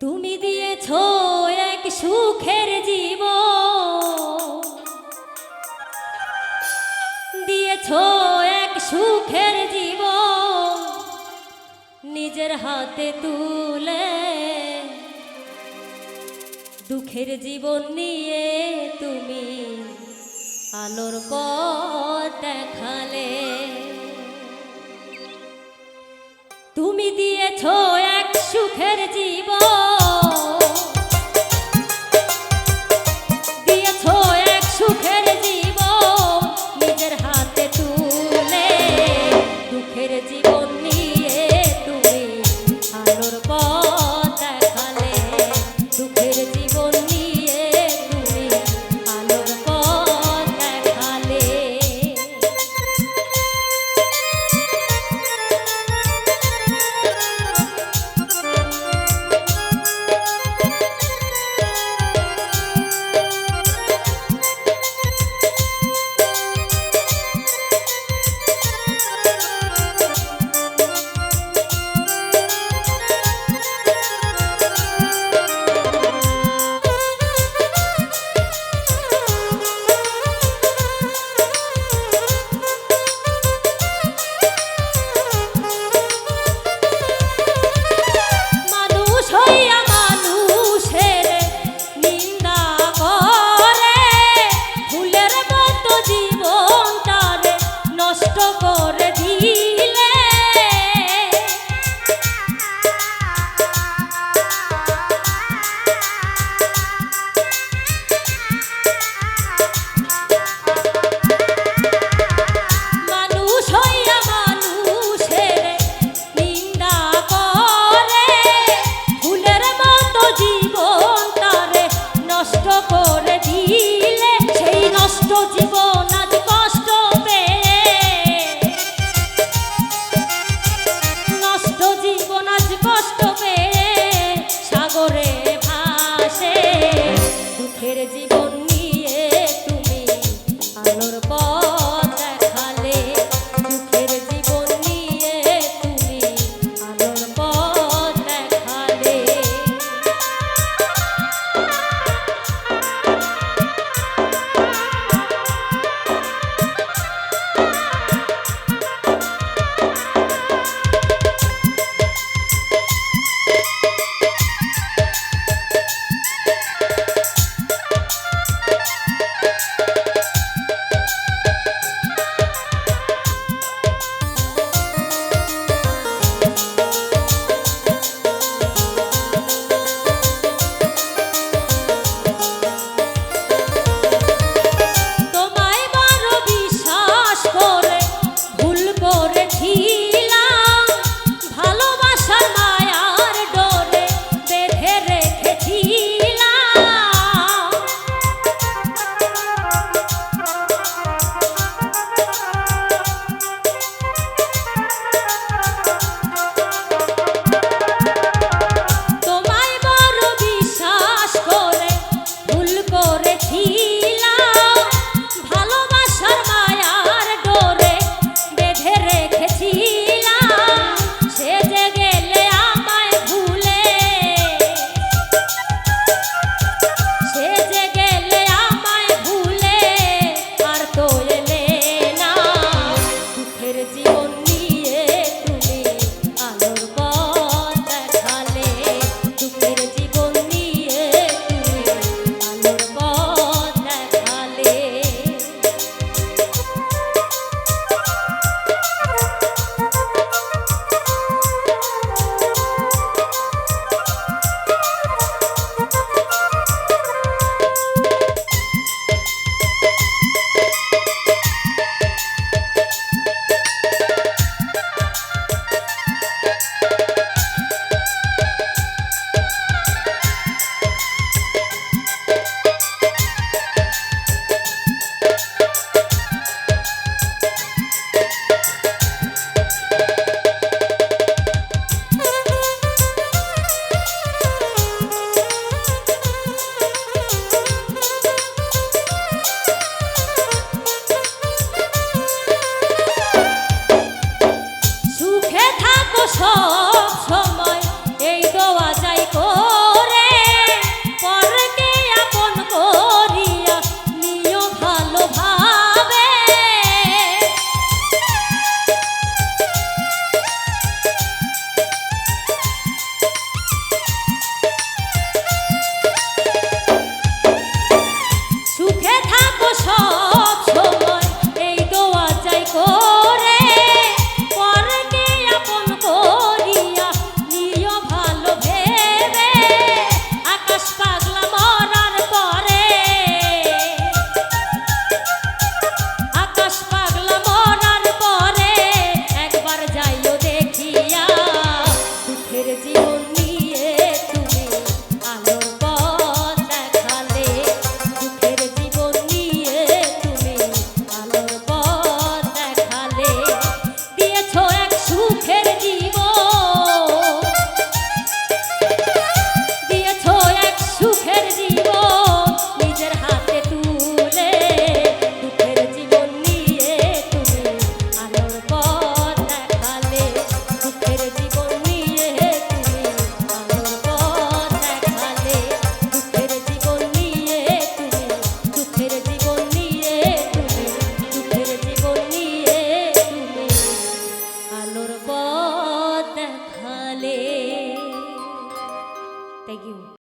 তুমি দিয়েছ এক সুখের জীব দিয়েছ এক সুখের জীব নিজের হাতে তুলে দুঃখের জীবন নিয়ে তুমি আলোর পথ দেখালে। তুমি দিয়েছ সুখের জীবন। 哦 Crazy.